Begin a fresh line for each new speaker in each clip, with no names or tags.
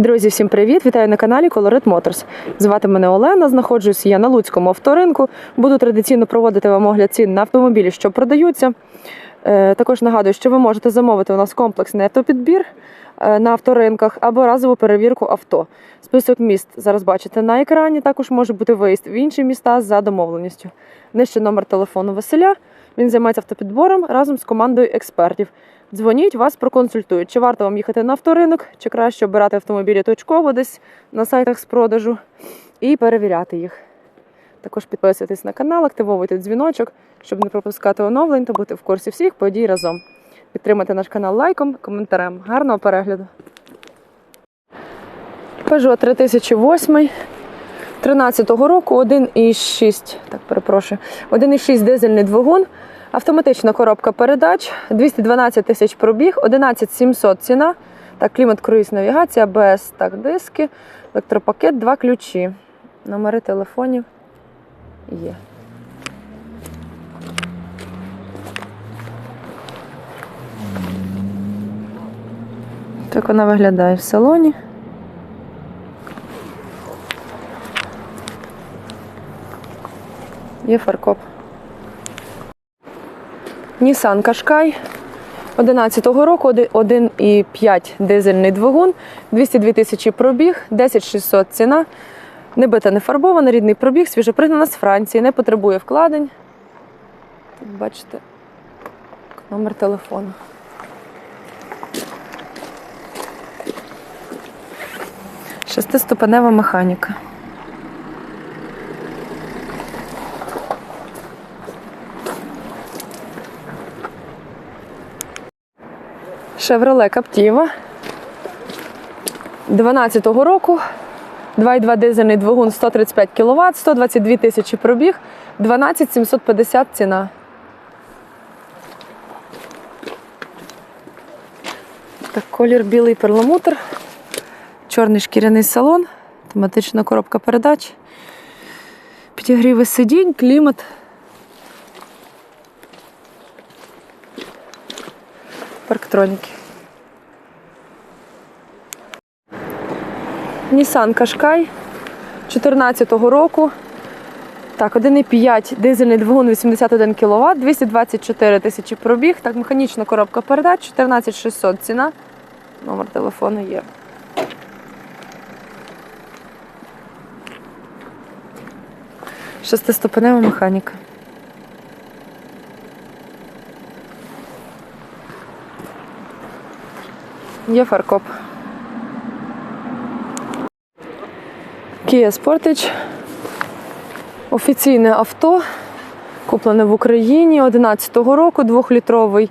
Друзі, всім привіт! Вітаю на каналі Colorit Motors. Звати мене Олена. Знаходжусь я на Луцькому авторинку. Буду традиційно проводити вам огляд цін на автомобілі, що продаються. Е, Також нагадую, що ви можете замовити у нас комплексний автопідбір е, на авторинках або разову перевірку авто. Список міст зараз бачите на екрані. Також може бути виїзд в інші міста за домовленістю. Нижче номер телефону Василя. Він займається автопідбором разом з командою експертів. Дзвоніть, вас проконсультують, чи варто вам їхати на авторинок, чи краще обирати автомобілі точково десь на сайтах з продажу і перевіряти їх. Також підписуйтесь на канал, активовуйте дзвіночок, щоб не пропускати оновлень та бути в курсі всіх подій разом. Підтримайте наш канал лайком, коментарем. Гарного перегляду. Peugeot 3008 13-го року 1,6, так перепрошую, 1,6 дизельний двигун, автоматична коробка передач, 212 тисяч пробіг, 11 700 ціна, так, клімат, круїз, навігація, без так, диски, електропакет, два ключі. Номери телефонів є. Так вона виглядає в салоні. Є фаркоп. Nissan Qashqai 11-го року, 1,5 дизельний двигун, 202 тисячі пробіг, 10 600 ціна. Не бита, не фарбована, рідний пробіг, свіжопригнана з Франції, не потребує вкладень. Тут бачите номер телефону. Шестиступенева механіка. Chevrolet Captiva 12-го року. 2,2 дизельний двигун 135 кВт, 122 тисячі пробіг, 12 750 ціна. Так, колір білий перламутр, чорний шкіряний салон, автоматична коробка передач, підігріви сидінь, клімат. Парктроніки. Nissan Qashqai 14-го року. Так, 1,5 дизельний двигун 81 кВт, 224 тисячі пробіг. Так, механічна коробка передач, 14 600 ціна. Номер телефону є. Шестиступенева механіка. Є фаркоп. Kia Sportage. Офіційне авто. Куплене в Україні 11-го року, двохлітровий,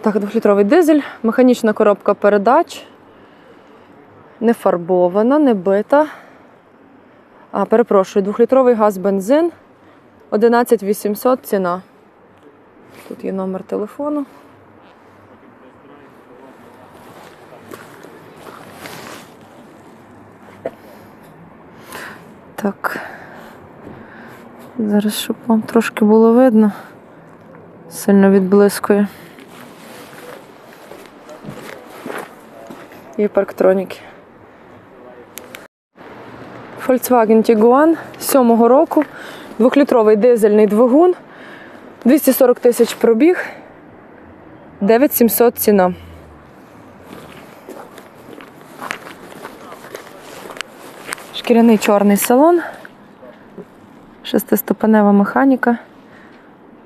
так, двохлітровий дизель, механічна коробка передач. Не фарбована, не бита. А, перепрошую, двохлітровий газ бензин. 11 800 ціна. Тут є номер телефону. Так. Зараз, щоб вам трошки було видно. Сильно відблискує. Є парктроніки. Volkswagen Tiguan 7-го року. Двохлітровий дизельний двигун. 240 тисяч пробіг. 9700 ціна. Шкіряний чорний салон, шестиступенева механіка,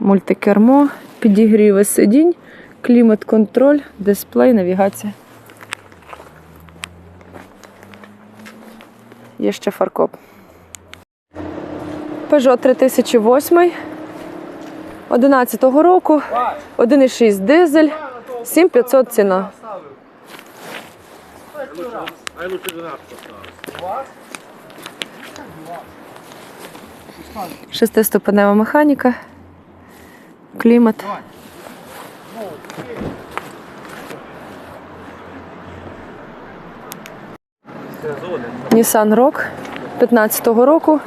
мультикермо, підігріви сидінь, клімат-контроль, дисплей, навігація. Є ще фаркоп. Peugeot 3008 11-го року, 1,6 дизель, 7500 ціна.
А я лучше 12 поставлю.
Шестиступенева механіка, клімат. Nissan Rock 15-го року,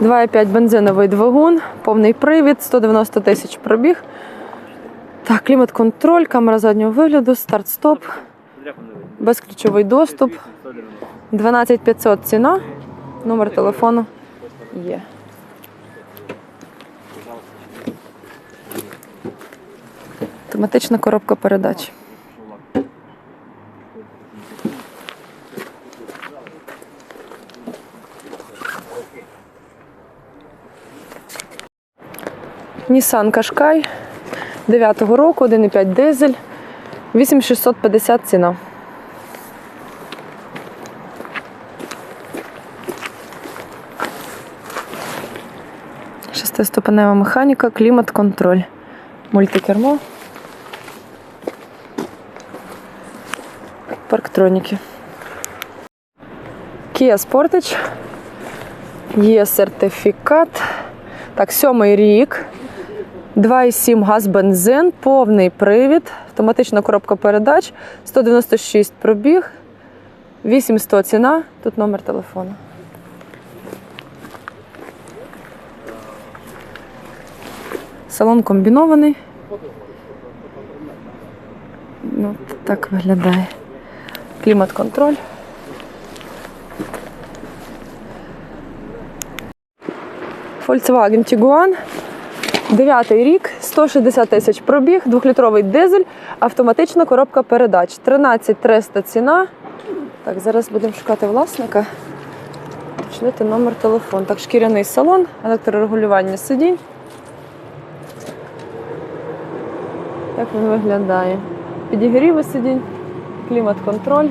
2,5 бензиновий двигун, повний привід, 190 тисяч пробіг. Так, клімат-контроль, камера заднього вигляду, старт-стоп, безключовий доступ. 12500 ціна. Номер телефону є. Автоматична коробка передач. Nissan Qashqai 9-го року, 1,5 дизель, 8650 ціна. Шестиступенева механіка, клімат-контроль, мультикермо, парктроніки. Kia Sportage. Є сертифікат. Так, сьомий рік. 2,7 газ бензин, повний привід, автоматична коробка передач, 196 пробіг, 800 ціна, тут номер телефону. Салон комбінований. Ну, от так виглядає. Клімат-контроль. Volkswagen Tiguan. Дев'ятий рік, 160 тисяч пробіг, двохлітровий дизель, автоматична коробка передач. 13 300 ціна. Так, зараз будемо шукати власника. Уточнити номер телефону. Так, шкіряний салон, електрорегулювання сидінь. Як він виглядає? Підігріви сидінь, клімат-контроль.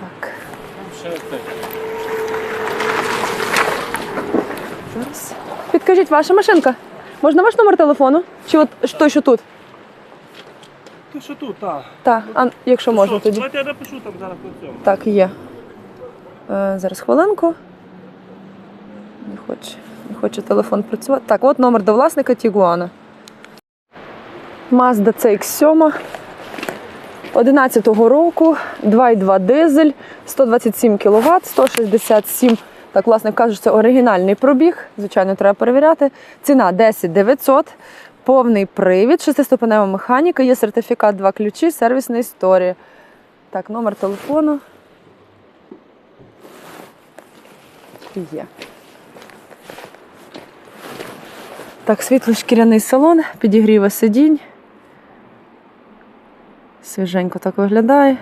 Так. Зараз. Підкажіть, ваша машинка? Можна ваш номер телефону? Чи от той, що тут?
Ти що тут, так?
Так, а якщо можна тоді.
Давайте я напишу там зараз по цьому.
Так, є. Е, зараз хвилинку. Хоче, не хоче телефон працювати. Так, от номер до власника Тігуана. Mazda CX-7 11-го року, 2,2 дизель, 127 кВт, 167. Так, власне кажуть, це оригінальний пробіг. Звичайно, треба перевіряти. Ціна 10 900, повний привід, шестиступенева механіка, є сертифікат, два ключі, сервісна історія. Так, номер телефону. Є. Так, світло-шкіряний салон, підігріва сидінь. Свіженько так виглядає.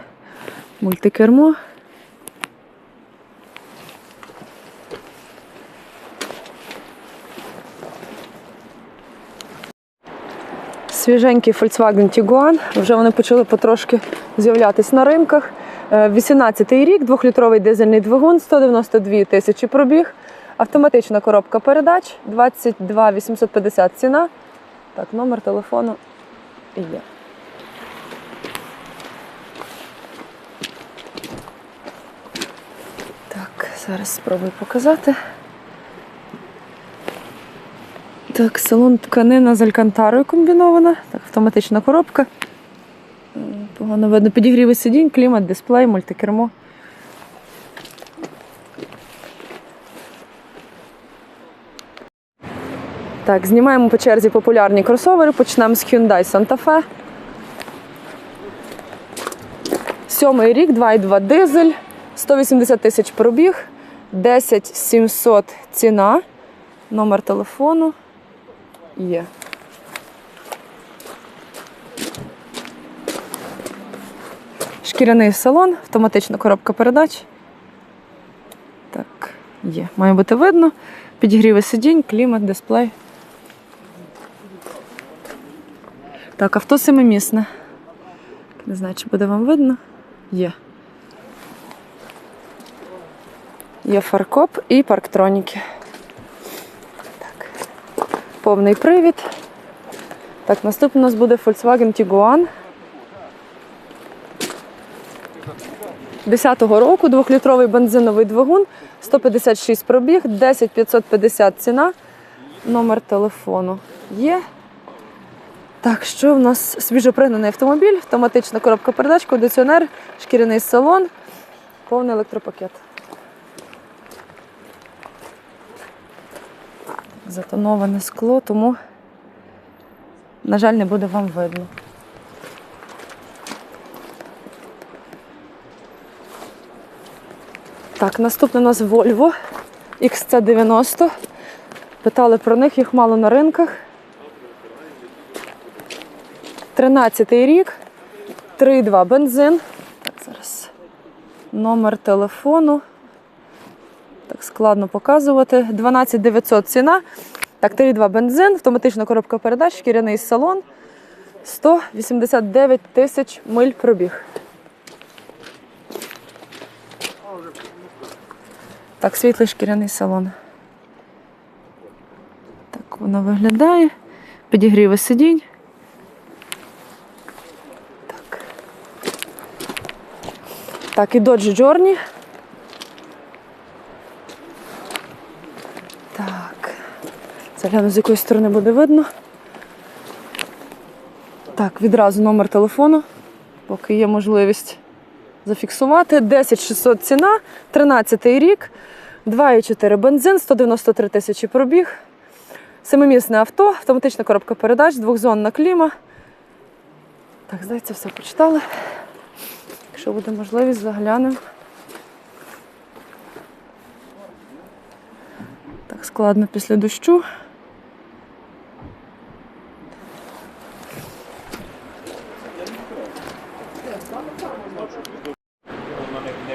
Мультикермо. Свіженький Volkswagen Tiguan. Вже вони почали потрошки з'являтись на ринках. 18-й рік, двохлітровий дизельний двигун, 192 тисячі пробіг, автоматична коробка передач, 22 850 ціна. Так, номер телефону є. Так, зараз спробую показати. Так, салон тканина з алькантарою комбінована. Так, автоматична коробка. Погано видно. Підігріви сидінь, клімат, дисплей, мультикермо. Так, знімаємо по черзі популярні кросовери. Почнемо з Hyundai Santa Fe. Сьомий рік, 2,2 дизель, 180 тисяч пробіг, 10 700 ціна, номер телефону є. Шкіряний салон, автоматична коробка передач. Так, є. Має бути видно. Підігріви сидінь, клімат, дисплей. Так, авто семимісне. Не знаю, чи буде вам видно. Є. Є фаркоп і парктроніки. Так. Повний привід. Так, наступний у нас буде Volkswagen Tiguan. 10-го року, двохлітровий бензиновий двигун, 156 пробіг, 10 550 ціна. Номер телефону є. Так, що в нас свіжопригнаний автомобіль, автоматична коробка передач, кондиціонер, шкіряний салон, повний електропакет. Затоноване скло, тому, на жаль, не буде вам видно. Так, наступне у нас Volvo XC90. Питали про них, їх мало на ринках. 13-й рік, 3,2 бензин. Так, зараз номер телефону. Так складно показувати. 12 900 ціна. Так, 3,2 бензин, автоматична коробка передач, шкіряний салон. 189 тисяч миль пробіг. Так, світлий шкіряний салон. Так воно виглядає. Підігріви сидінь. Так, і Dodge Journey. Так. Загляну, з якої сторони буде видно. Так, відразу номер телефону, поки є можливість зафіксувати. 10600 ціна, 13 рік, 2,4 бензин, 193 тисячі пробіг. Семимісне авто, автоматична коробка передач, двохзонна кліма. Так, здається, все почитали. Якщо буде можливість, заглянемо. Так, складно після дощу.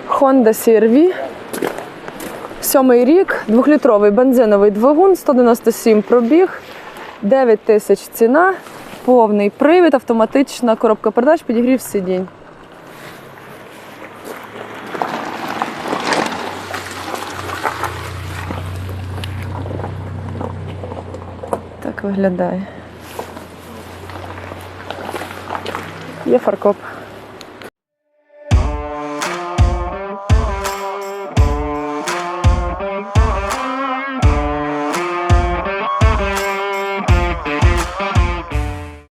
Honda CR-V. Сьомий рік, двохлітровий бензиновий двигун, 197 пробіг, 9 тисяч ціна, повний привід, автоматична коробка передач, підігрів сидінь. Виглядає. Є фаркоп.